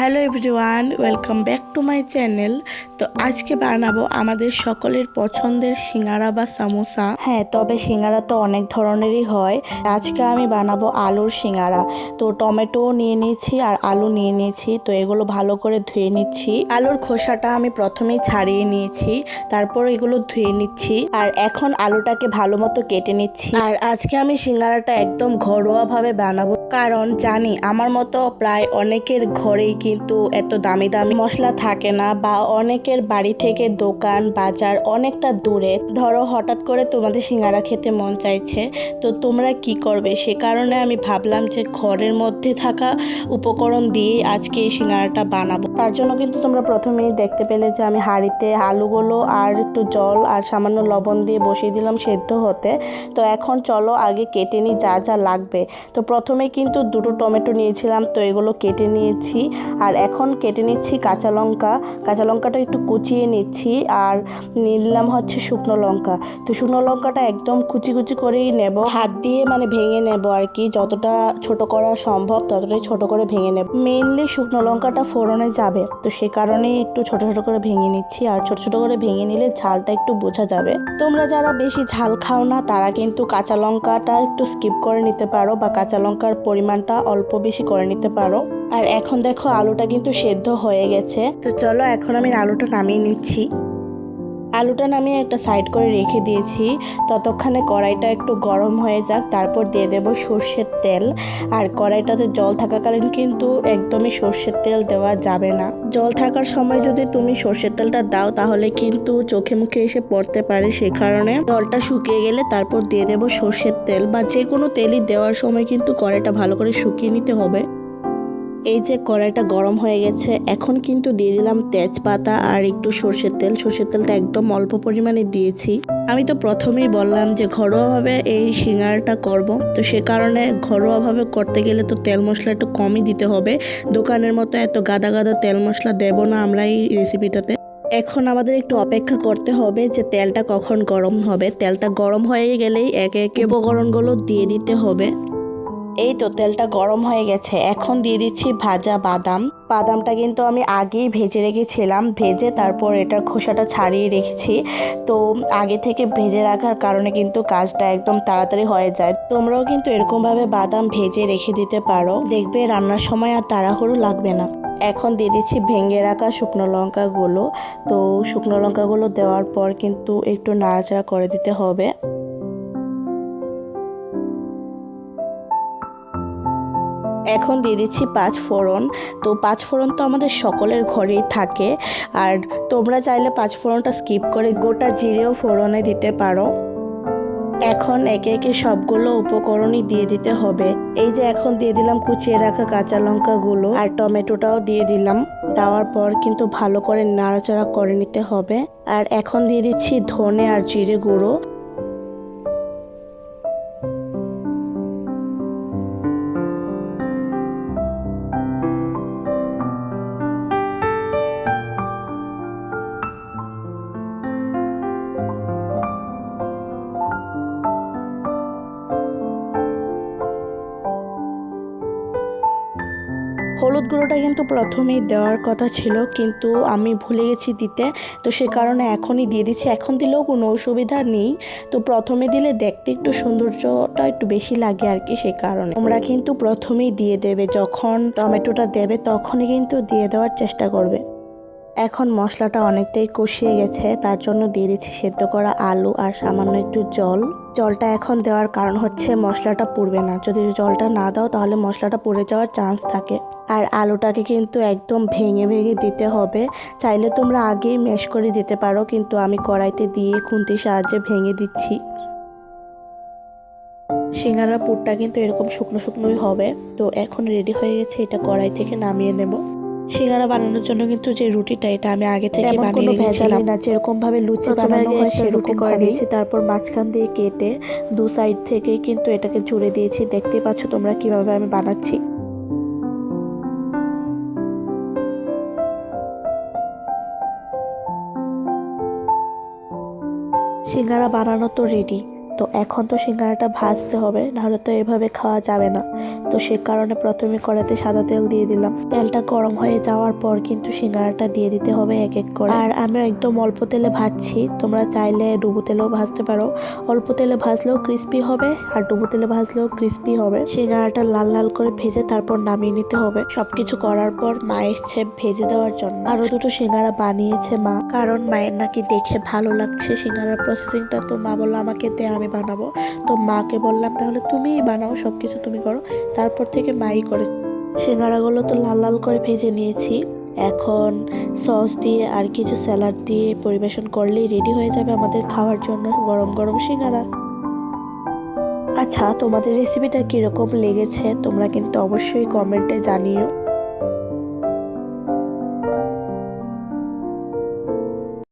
Hello everyone welcome back to my channel. তো আজকে বানাবো আমাদের সকলের পছন্দের সিঙ্গারা বা সামোসা। হ্যাঁ তবে সিঙ্গারা তো অনেক ধরনেরই হয়। আজকে আমি বানাবো আলুর সিঙ্গারা। তো টমেটো নিয়ে নিয়েছি আর আলু নিয়ে নিয়েছি। তো এগুলো ভালো করে ধুয়ে নিচ্ছি। আলুর খোসাটা আমি প্রথমেই ছাড়িয়ে নিয়েছি। তারপর এগুলো ধুয়ে নিচ্ছি। আর এখন আলুটাকে ভালো মতো কেটে নিচ্ছি। আর আজকে আমি সিঙ্গারাটা একদম ঘরোয়াভাবে বানাবো। কারণ জানি আমার মতো প্রায় অনেকের ঘরেই কিন্তু এত দামি দামি মশলা থাকে না বা অনেকের বাড়ি থেকে দোকান, বাজার অনেকটা দূরে। ধরো হঠাৎ করে তোমাদের সিঙ্গারা খেতে মন চাইছে, তো তোমরা কি করবে? সে কারণে আমি ভাবলাম যে ঘরের মধ্যে থাকা উপকরণ দিয়ে আজকে এই সিঙ্গারাটা বানাবো। তার জন্য কিন্তু তোমরা প্রথমেই দেখতে পেলে যে আমি হাঁড়িতে আলুগুলো আর একটু জল আর সামান্য লবণ দিয়ে বসিয়ে দিলাম সেদ্ধ হতে। তো এখন চলো আগে কেটে নিই যা যা লাগবে। তো প্রথমে কিন্তু দুটো টমেটো নিয়েছিলাম, তো এগুলো কেটে নিয়েছি। আর এখন কেটে নিচ্ছি কাঁচা লঙ্কা। কাঁচা লঙ্কাটা একটু কুচিয়ে নিচ্ছি, আর নিলাম হচ্ছে শুকনো লঙ্কা। তো শুকনো লঙ্কাটা একদম কুচি কুচি করেই নেব। হাত দিয়ে মানে ভেঙে নেব আর কি, যতটা ছোট করা সম্ভব ততটাই ছোট করে ভেঙে নেব। মেইনলি শুকনো লঙ্কাটা ফোড়নে যাবে, তো সে কারণেই একটু ছোট ছোট করে ভেঙে নিচ্ছি। আর ছোট ছোট করে ভেঙে নিলে ঝালটা একটু বোঝা যাবে। তোমরা যারা বেশি ঝাল খাও না, তারা কিন্তু কাঁচা লঙ্কাটা একটু স্কিপ করে নিতে পারো, বা কাঁচা লঙ্কার পরিমাণটা অল্প বেশি করে নিতে পারো। আর এখন দেখো আলুটা কিন্তু সেদ্ধ হয়ে গেছে। তো চলো এখন আমি আলুটা নামিয়ে নিচ্ছি। আলুটা নামিয়ে একটা সাইড করে রেখে দিয়েছি। ততক্ষণে কড়াইটা একটু গরম হয়ে যাক, তারপর দিয়ে দেব সর্ষের তেল। আর কড়াইটাতে জল থাকাকালীন কিন্তু একদমই সর্ষের তেল দেওয়া যাবে না। জল থাকার সময় যদি তুমি সর্ষের তেলটা দাও, তাহলে কিন্তু চোখে মুখে এসে পড়তে পারে সে কারণে। জলটা শুকিয়ে গেলে তারপর দিয়ে দেব সর্ষের তেল বা যে কোনো তেলই দেওয়ার সময় কিন্তু কড়াইটা ভালো করে শুকিয়ে নিতে হবে। এই যে কড়াইটা গরম হয়ে গেছে, এখন কিন্তু দিয়ে দিলাম তেজপাতা আর একটু সর্ষের তেল। সর্ষের তেলটা একদম অল্প পরিমাণে দিয়েছি। আমি তো প্রথমেই বললাম যে ঘরোয়াভাবে এই সিঙ্গারাটা করব। তো সে কারণে ঘরোয়াভাবে করতে গেলে তো তেল মশলা একটু কমই দিতে হবে। দোকানের মতো এত গাদা গাদা তেল মশলা দেবো না আমরা এই রেসিপিটাতে এখন আমাদের একটু অপেক্ষা করতে হবে যে তেলটা কখন গরম হবে। তেলটা গরম হয়ে গেলেই একে একে উপকরণগুলো দিয়ে দিতে হবে। এই তো তেলটা গরম হয়ে গেছে। এখন দিয়ে দিচ্ছি ভাজা বাদাম। বাদামটা কিন্তু আমি আগেই ভেজে রেখেছিলাম। ভেজে তারপর এটার খোসাটা ছাড়িয়ে রেখেছি। তো আগে থেকে ভেজে রাখার কারণে কিন্তু কাজটা একদম তাড়াতাড়ি হয়ে যায়। তোমরাও কিন্তু এরকমভাবে বাদাম ভেজে রেখে দিতে পারো। দেখবে রান্নার সময় আর তাড়াহুড়ো লাগবে না। এখন দিয়ে দিচ্ছি ভেঙে রাখা শুকনো লঙ্কাগুলো। তো শুকনো লঙ্কাগুলো দেওয়ার পর কিন্তু একটু নাড়াচাড়া করে দিতে হবে। এখন দিয়ে দিচ্ছি পাঁচ ফোড়ন। তো পাঁচ ফোড়ন তো আমাদের সকলের ঘরেই থাকে। আর তোমরা চাইলে পাঁচ ফোড়নটা স্কিপ করে গোটা জিরেও ফোড়নে দিতে পারো। এখন একে একে সবগুলো উপকরণই দিয়ে দিতে হবে। এই যে এখন দিয়ে দিলাম কুচিয়ে রাখা কাঁচা লঙ্কাগুলো আর টমেটোটাও দিয়ে দিলাম। দেওয়ার পর কিন্তু ভালো করে নাড়াচাড়া করে নিতে হবে। আর এখন দিয়ে দিচ্ছি ধনে আর জিরে গুঁড়ো। হলুদ গুঁড়োটা কিন্তু প্রথমেই দেওয়ার কথা ছিল, কিন্তু আমি ভুলে গেছি দিতে। তো সে কারণে এখনই দিয়ে দিচ্ছি। এখন দিলেও কোনো অসুবিধা নেই। তো প্রথমে দিলে দেখতে একটু সৌন্দর্যটা একটু বেশি লাগে আর কি সে কারণে। তোমরা কিন্তু প্রথমেই দিয়ে দেবে। যখন টমেটোটা দেবে, তখনই কিন্তু দিয়ে দেওয়ার চেষ্টা করবে। এখন মশলাটা অনেকটাই কষিয়ে গেছে, তার জন্য দিয়ে দিচ্ছি সেদ্ধ করা আলু আর সামান্য একটু জল। জলটা এখন দেওয়ার কারণ হচ্ছে মশলাটা পুড়বে না। যদি জলটা না দাও তাহলে মশলাটা পুড়ে যাওয়ার চান্স থাকে। আর আলুটাকে কিন্তু একদম ভেঙে ভেঙে দিতে হবে। চাইলে তোমরা আগেই ম্যাশ করে দিতে পারো, কিন্তু আমি কড়াইতে দিয়ে খুন্তির সাহায্যে ভেঙে দিচ্ছি। সিঙ্গারার পুরটা কিন্তু এরকম শুকনো শুকনোই হবে। তো এখন রেডি হয়ে গেছে, এটা কড়াই থেকে নামিয়ে নেব। সিঙ্গারা বানানোর জন্য কিন্তু যে রুটিটা এটা আমি আগে থেকে বানিয়ে রেখেছিলাম। না যেরকম ভাবে লুচি বানানো হয় সেরকম রুটি করে করে নিয়েছি তারপর মাঝখান দিয়ে কেটে দু সাইড থেকে কিন্তু এটাকে জুড়ে দিয়েছি। দেখতে পাচ্ছ তোমরা কীভাবে আমি বানাচ্ছি। সিঙ্গারা বানানো তো রেডি তো এখন তো সিঙ্গারাটা ভাজতে হবে, নাহলে তো এভাবে খাওয়া যাবে না। তো সে কারণে প্রথমে কড়াতে সাদা তেল দিয়ে দিলাম। তেলটা গরম হয়ে যাওয়ার পর কিন্তু সিঙ্গারাটা দিয়ে দিতে হবে এক এক করে। আর আমি একদম অল্প তেলে ভাজছি, তোমরা চাইলে ডুবো তেলেও ভাজতে পারো। অল্প তেলে ভাজলেও ক্রিস্পি হবে, আর ডুবো তেলে ভাজলেও ক্রিস্পি হবে। সিঙ্গারাটা লাল লাল করে ভেজে তারপর নামিয়ে নিতে হবে। সবকিছু করার পর মা এসছে ভেজে দেওয়ার জন্য। আরও দুটো সিঙ্গারা বানিয়েছে মা। কারণ মায়ের নাকি দেখে ভালো লাগছে সিঙ্গারার প্রসেসিংটা তো মা বলল, আমাকে দে, আমি বানাবো। তো মাকে বললাম, তাহলে তুমিই বানাও সব কিছু তুমি করো। তারপর থেকে মাই করে সিঙ্গারাগুলো তো লাল লাল করে ভেজে নিয়েছি। এখন সস দিয়ে আর কিছু স্যালাড দিয়ে পরিবেশন করলেই রেডি হয়ে যাবে আমাদের খাওয়ার জন্য গরম গরম সিঙ্গারা। আচ্ছা তোমাদের রেসিপিটা কীরকম লেগেছে? তোমরা কিন্তু অবশ্যই কমেন্টে জানিও।